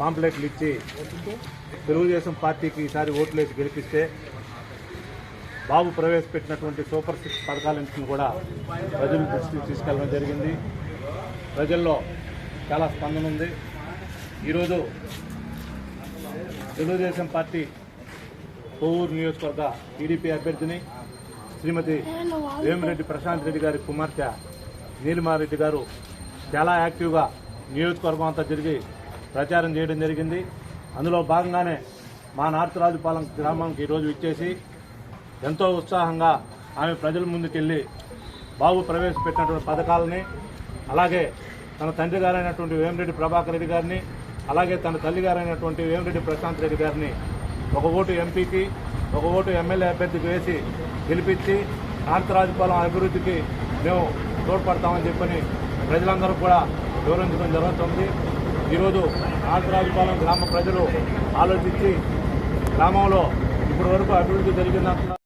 పాంప్లెట్లు ఇచ్చి తెలుగుదేశం పార్టీకి ఈసారి ఓట్లు వేసి గెలిపిస్తే బాబు ప్రవేశపెట్టినటువంటి సూపర్ సిక్స్ పథకాలన్నింటిని కూడా ప్రజల దృష్టికి తీసుకెళ్ళడం జరిగింది. ప్రజల్లో చాలా స్పందన ఉంది. ఈరోజు తెలుగుదేశం పార్టీ కోవూరు నియోజకవర్గ టీడీపీ అభ్యర్థిని శ్రీమతి వేమిరెడ్డి ప్రశాంత్ రెడ్డి గారి కుమార్తె నీలిమారెడ్డి గారు చాలా యాక్టివ్గా నియోజకవర్గం అంతా తిరిగి ప్రచారం చేయడం జరిగింది. అందులో భాగంగానే మా నార్త్ రాజుపాలెం గ్రామానికి ఈరోజు ఇచ్చేసి ఎంతో ఉత్సాహంగా ఆమె ప్రజల ముందుకెళ్ళి బాబు ప్రవేశపెట్టినటువంటి పథకాలని అలాగే తన తండ్రి గారైనటువంటి వేమిరెడ్డి ప్రభాకర్ రెడ్డి గారిని అలాగే తన తల్లి గారైనటువంటి వేమిరెడ్డి ప్రశాంత్ రెడ్డి గారిని ఒక ఓటు ఎంపీకి ఒక ఓటు ఎమ్మెల్యే అభ్యర్థికి వేసి గెలిపించి నార్త్ రాజుపాలెం అభివృద్ధికి మేము తోడ్పడతామని చెప్పని ప్రజలందరూ కూడా వివరించడం జరుగుతుంది. ఈరోజు ఆంధ్రాజుపాలెం గ్రామ ప్రజలు ఆలోచించి గ్రామంలో ఇప్పటి వరకు అభివృద్ధి జరిగిందంటున్నారు.